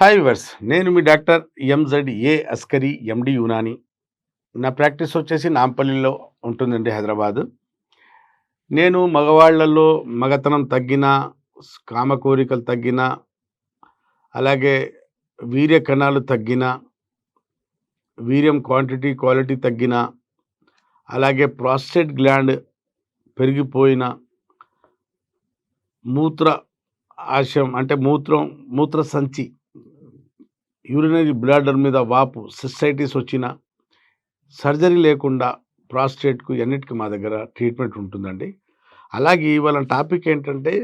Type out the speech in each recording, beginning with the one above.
Hi viewers నేను మీ doctor M Z A Askari MD Unani. నా practice వచ్చేసి నాంపల్లిలో ఉంటుందండి హైదరాబాద్. నేను మగవాళ్ళల్లో మగతనం తగ్గిన కామ కోరికలు తగ్గిన అలాగే వీర్య కణాలు తగ్గిన వీర్యం క్వాంటిటీ క్వాలిటీ తగ్గిన అలాగే ప్రాస్టేట్ గ్లాండ్ పెరిగిపోయిన మూత్ర ఆశయం అంటే మూత్రం మూత్ర సంచి యూరినరీ బ్లాడర్ మీద వాపు సిస్సైటిస్ వచ్చిన సర్జరీ లేకుండా ప్రాస్టేట్కు ఎన్నిటికి మా దగ్గర ట్రీట్మెంట్ ఉంటుందండి. అలాగే ఇవాళ టాపిక్ ఏంటంటే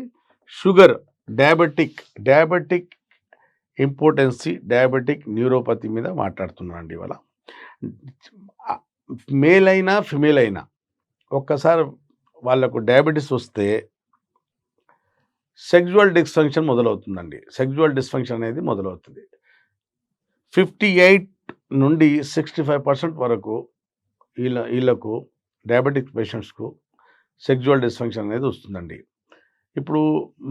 sugar diabetic diabetic importance diabetic neuropathy మీద మాట్లాడుతున్నానండి ఇవాళ. మేల్ అయినా ఫిమేల్ అయినా ఒక్కసారి వాళ్ళకు డయాబెటీస్ వస్తే సెక్జువల్ డిస్ఫంక్షన్ మొదలవుతుందండి. సెక్జువల్ డిస్ఫంక్షన్ అనేది మొదలవుతుంది. ఫిఫ్టీ ఎయిట్ నుండి సిక్స్టీ ఫైవ్ పర్సెంట్ వరకు వీళ్ళ వీళ్ళకు డయాబెటిక్ పేషెంట్స్కు సెక్జువల్ డిస్ఫంక్షన్ అనేది వస్తుందండి. ఇప్పుడు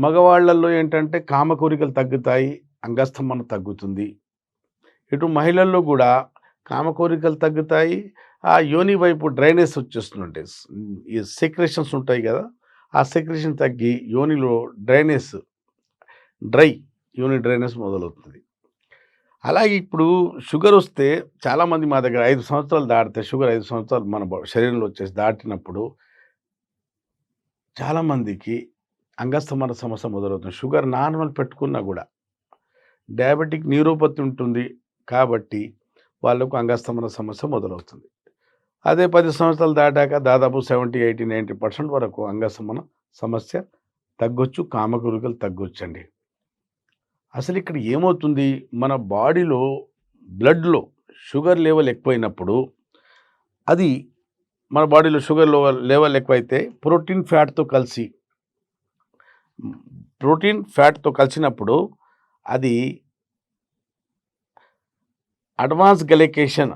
మగవాళ్ళల్లో ఏంటంటే కామ కోరికలు తగ్గుతాయి అంగస్తంభన తగ్గుతుంది. ఇటు మహిళల్లో కూడా కామ కోరికలు తగ్గుతాయి ఆ యోని వైపు డ్రైనేజ్ వచ్చేస్తుందండి. ఈ సెక్రేషన్స్ ఉంటాయి కదా ఆ సెక్రేషన్ తగ్గి యోనిలో డ్రైనేజ్ డ్రై యోని డ్రైనేజ్ మొదలవుతుంది. అలాగే ఇప్పుడు షుగర్ వస్తే చాలామంది మా దగ్గర ఐదు సంవత్సరాలు దాటితే షుగర్ ఐదు సంవత్సరాలు మన శరీరంలో వచ్చేసి దాటినప్పుడు చాలామందికి అంగస్తమన సమస్య మొదలవుతుంది. షుగర్ నార్మల్ పెట్టుకున్నా కూడా డయాబెటిక్ న్యూరోపతి ఉంటుంది కాబట్టి వాళ్ళకు అంగస్తమన సమస్య మొదలవుతుంది. అదే పది సంవత్సరాలు దాటాక దాదాపు సెవెంటీ ఎయిటీ నైంటీ పర్సెంట్ వరకు అంగస్తమన సమస్య తగ్గొచ్చు కామకురికలు తగ్గొచ్చండి. అసలు ఇక్కడ ఏమవుతుంది? మన బాడీలో బ్లడ్లో షుగర్ లెవెల్ ఎక్కువైనప్పుడు అది మన బాడీలో షుగర్ లెవెల్ ఎక్కువైతే ప్రోటీన్ ఫ్యాట్తో కలిసి ప్రోటీన్ ఫ్యాట్తో కలిసినప్పుడు అది అడ్వాన్స్ గ్లైకేషన్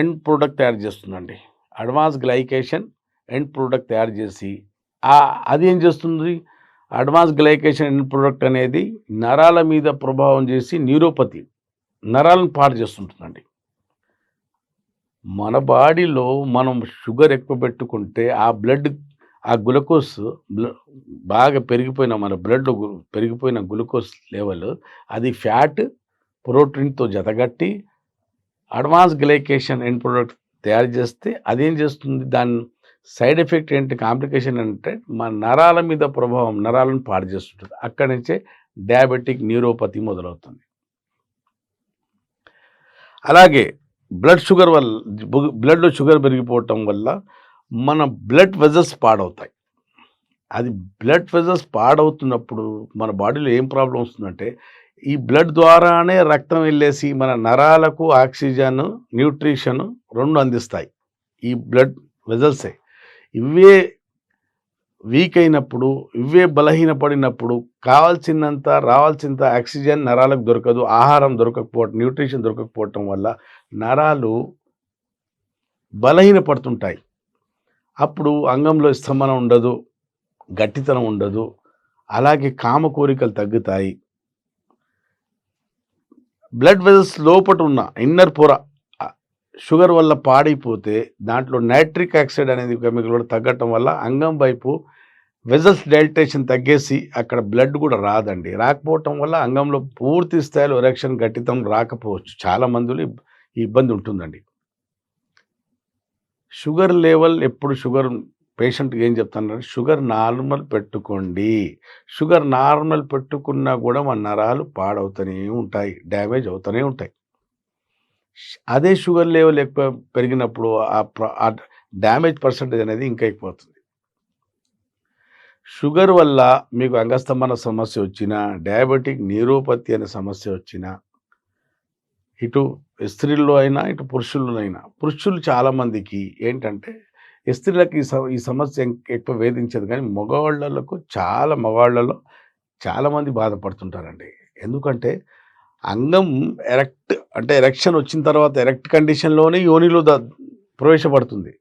ఎండ్ ప్రోడక్ట్ తయారు చేస్తుందండి. అడ్వాన్స్ గ్లైకేషన్ ఎండ్ ప్రోడక్ట్ తయారు చేసి అది ఏం చేస్తుంది? అడ్వాన్స్ గ్లైకేషన్ ఎండ్ ప్రొడక్ట్ అనేది నరాల మీద ప్రభావం చేసి న్యూరోపతి నరాలను పాడు చేస్తుంటుందండి. మన బాడీలో మనం షుగర్ ఎక్కువ పెట్టుకుంటే ఆ బ్లడ్ ఆ గ్లూకోజ్ బాగా పెరిగిపోయిన మన బ్లడ్ పెరిగిపోయిన గ్లూకోజ్ లెవెల్ అది ఫ్యాట్ ప్రోటీన్తో జతగట్టి అడ్వాన్స్ గ్లైకేషన్ ఎండ్ ప్రొడక్ట్ తయారు చేస్తే అదేం చేస్తుంది? దాన్ని సైడ్ ఎఫెక్ట్ ఏంటి? కాంప్లికేషన్ అంటే మన నరాల మీద ప్రభావం నరాలను పాడు చేస్తుంటుంది. అక్కడి నుంచే డయాబెటిక్ న్యూరోపతి మొదలవుతుంది. అలాగే బ్లడ్ షుగర్ వల్ల బ్లడ్లో షుగర్ పెరిగిపోవటం వల్ల మన బ్లడ్ వెజల్స్ పాడవుతాయి. అది బ్లడ్ వెజల్స్ పాడవుతున్నప్పుడు మన బాడీలో ఏం ప్రాబ్లం వస్తుందంటే ఈ బ్లడ్ ద్వారానే రక్తం వెళ్ళేసి మన నరాలకు ఆక్సిజన్ న్యూట్రిషన్ రెండు అందిస్తాయి. ఈ బ్లడ్ వెజల్సే. ఇవే వీక్ అయినప్పుడు ఇవే బలహీనపడినప్పుడు కావాల్సినంత రావాల్సినంత ఆక్సిజన్ నరాలకు దొరకదు ఆహారం దొరకకపోవటం న్యూట్రిషన్ దొరకకపోవటం వల్ల నరాలు బలహీనపడుతుంటాయి. అప్పుడు అంగంలో స్తంభనం ఉండదు గట్టితనం ఉండదు అలాగే కామ కోరికలు తగ్గుతాయి. బ్లడ్ వెజల్స్ లోపట ఉన్న ఇన్నర్ పొర షుగర్ వల్ల పాడైపోతే దాంట్లో నైట్రిక్ ఆక్సైడ్ అనేది కెమికల్ కూడా తగ్గటం వల్ల అంగం వైపు వెజల్స్ డైల్టేషన్ తగ్గేసి అక్కడ బ్లడ్ కూడా రాదండి. రాకపోవటం వల్ల అంగంలో పూర్తి స్థాయిలో ఎరక్షన్ గట్టితం రాకపోవచ్చు. చాలా మందులు ఈ ఇబ్బంది ఉంటుందండి. షుగర్ లెవెల్ ఎప్పుడు షుగర్ పేషెంట్కి ఏం చెప్తానంటే షుగర్ నార్మల్ పెట్టుకోండి. షుగర్ నార్మల్ పెట్టుకున్నా కూడా మన నరాలు పాడవుతూనే ఉంటాయి డ్యామేజ్ అవుతూనే ఉంటాయి. అదే షుగర్ లెవెల్ ఎక్కువ పెరిగినప్పుడు ఆ ఆ డ్యామేజ్ పర్సంటేజ్ అనేది ఇంకా ఎక్కువవుతుంది. షుగర్ వల్ల మీకు అంగస్తంభన సమస్య వచ్చినా డయాబెటిక్ న్యూరోపతి అనే సమస్య వచ్చినా ఇటు స్త్రీల్లో అయినా ఇటు పురుషుల్లోనైనా పురుషులు చాలామందికి ఏంటంటే స్త్రీలకు ఈ ఈ సమస్య ఎక్కువ వేధించదు కానీ మగవాళ్ళకు చాలా మగవాళ్ళలో చాలామంది బాధపడుతుంటారండి. ఎందుకంటే అంగం ఎరెక్ట్ అంటే ఎరెక్షన్ వచ్చిన తర్వాత ఎరెక్ట్ కండిషన్లోనే యోనిలో ప్రవేశపడుతుంది.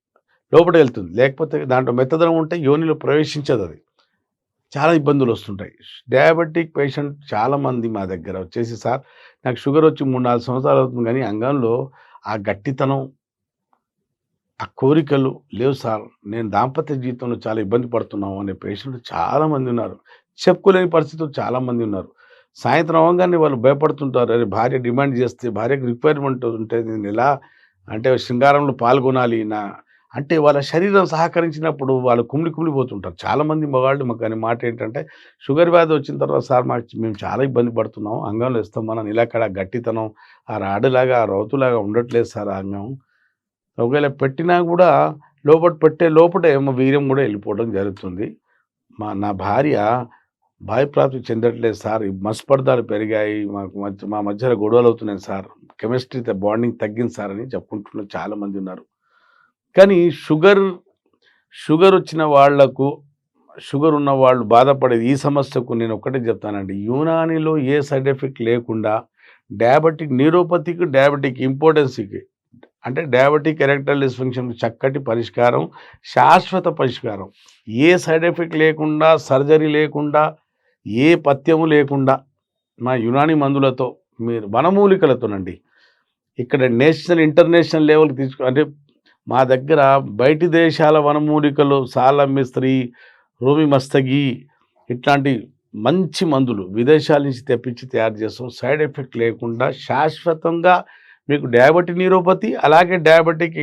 లోపలికి వెళ్తుంది. లేకపోతే దాంట్లో మెత్తదనం ఉంటే యోనిలో ప్రవేశించదు అది. చాలా ఇబ్బందులు వస్తుంటాయి. డయాబెటిక్ పేషెంట్ చాలామంది మా దగ్గర వచ్చేసి సార్ నాకు షుగర్ వచ్చి మూడు నాలుగు సంవత్సరాలు అవుతుంది కానీ అంగంలో ఆ గట్టితనం ఆ కోరికలు లేవు సార్. నేను దాంపత్య జీవితంలో చాలా ఇబ్బంది పడుతున్నాం అనే పేషెంట్లు చాలామంది ఉన్నారు. చెప్పుకోలేని పరిస్థితులు చాలామంది ఉన్నారు. సాయంత్రం అవగానే వాళ్ళు భయపడుతుంటారు. అరే భార్య డిమాండ్ చేస్తే భార్యకు రిక్వైర్మెంట్ ఉంటే నేను ఎలా అంటే శృంగారంలో పాల్గొనాలి నా అంటే వాళ్ళ శరీరం సహకరించినప్పుడు వాళ్ళు కుమిలి కుమిలిపోతుంటారు చాలామంది మగవాళ్ళు మాకు కానీ మాట ఏంటంటే షుగర్ వ్యాధి వచ్చిన తర్వాత సార్ మాకు మేము చాలా ఇబ్బంది పడుతున్నాం. అంగంలో ఇస్తాం మనం. ఇలాక్కడ గట్టితనం ఆ రాడులాగా ఆ రౌతులాగా ఉండట్లేదు సార్ ఆ అంగం. ఒకవేళ పెట్టినా కూడా లోపల పెట్టే లోపల ఏమో వీర్యం కూడా వెళ్ళిపోవడం జరుగుతుంది. మా నా భార్య భయప్రాప్తి చెందట్లేదు సార్. ఈ మస్పర్ధాలు పెరిగాయి. మాకు మధ్య మా మధ్యలో గొడవలు అవుతున్నాయి సార్. కెమిస్ట్రీ బాండింగ్ తగ్గింది సార్ అని చెప్పుకుంటున్న చాలామంది ఉన్నారు. కానీ షుగర్ షుగర్ వచ్చిన వాళ్ళకు షుగర్ ఉన్న వాళ్ళు బాధపడేది ఈ సమస్యకు నేను ఒక్కటే చెప్తానండి. యునానిలో ఏ సైడ్ ఎఫెక్ట్ లేకుండా డయాబెటిక్ న్యూరోపతికి డయాబెటిక్ ఇంపార్టెన్స్కి అంటే డయాబెటిక్ ఎరెక్టల్ డిస్ఫంక్షన్ చక్కటి పరిష్కారం శాశ్వత పరిష్కారం. ఏ సైడ్ ఎఫెక్ట్ లేకుండా సర్జరీ లేకుండా ఏ పథ్యము లేకుండా మా యునాని మందులతో మీరు వనమూలికలతోనండి. ఇక్కడ నేషనల్ ఇంటర్నేషనల్ లెవెల్కి తీసుకు అంటే మా దగ్గర బయటి దేశాల వనమూలికలు సాలమిస్త్రి రూమి మస్తగి ఇట్లాంటి మంచి మందులు విదేశాల నుంచి తెప్పించి తయారు చేస్తాం. సైడ్ ఎఫెక్ట్ లేకుండా శాశ్వతంగా మీకు డయాబెటిక్ న్యూరోపతి అలాగే డయాబెటిక్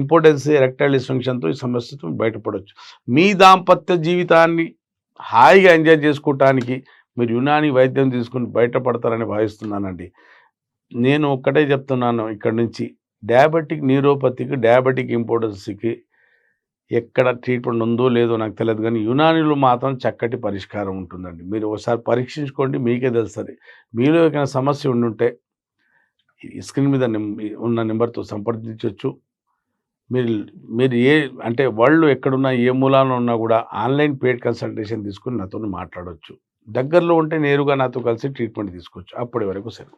ఇంపార్టెన్స్ ఎరెక్టైల్ డిస్ఫంక్షన్తో ఈ సమస్యతో బయటపడవచ్చు మీ దాంపత్య జీవితాన్ని హాయిగా ఎంజాయ్ చేసుకోవటానికి మీరు యునాని వైద్యం తీసుకుని బయటపడతారని భావిస్తున్నానండి. నేను ఒక్కటే చెప్తున్నాను ఇక్కడ నుంచి. డయాబెటిక్ న్యూరోపతికి డయాబెటిక్ ఇంపార్టెన్స్కి ఎక్కడ ట్రీట్మెంట్ ఉందో లేదో నాకు తెలియదు కానీ యునానిలో మాత్రం చక్కటి పరిష్కారం ఉంటుందండి. మీరు ఒకసారి పరీక్షించుకోండి మీకే తెలుస్తుంది. మీలో ఏదైనా సమస్య ఉండుంటే ఈ స్క్రీన్ మీద ఉన్న నెంబర్తో సంప్రదించవచ్చు మీరు మీరు ఏ అంటే వాళ్ళు ఎక్కడున్నా ఏ మూలాన ఉన్నా కూడా ఆన్లైన్ పేడ్ కన్సల్టేషన్ తీసుకుని నాతో మాట్లాడవచ్చు దగ్గరలో ఉంటే నేరుగా నాతో కలిసి ట్రీట్మెంట్ తీసుకోవచ్చు. అప్పటి వరకు సరే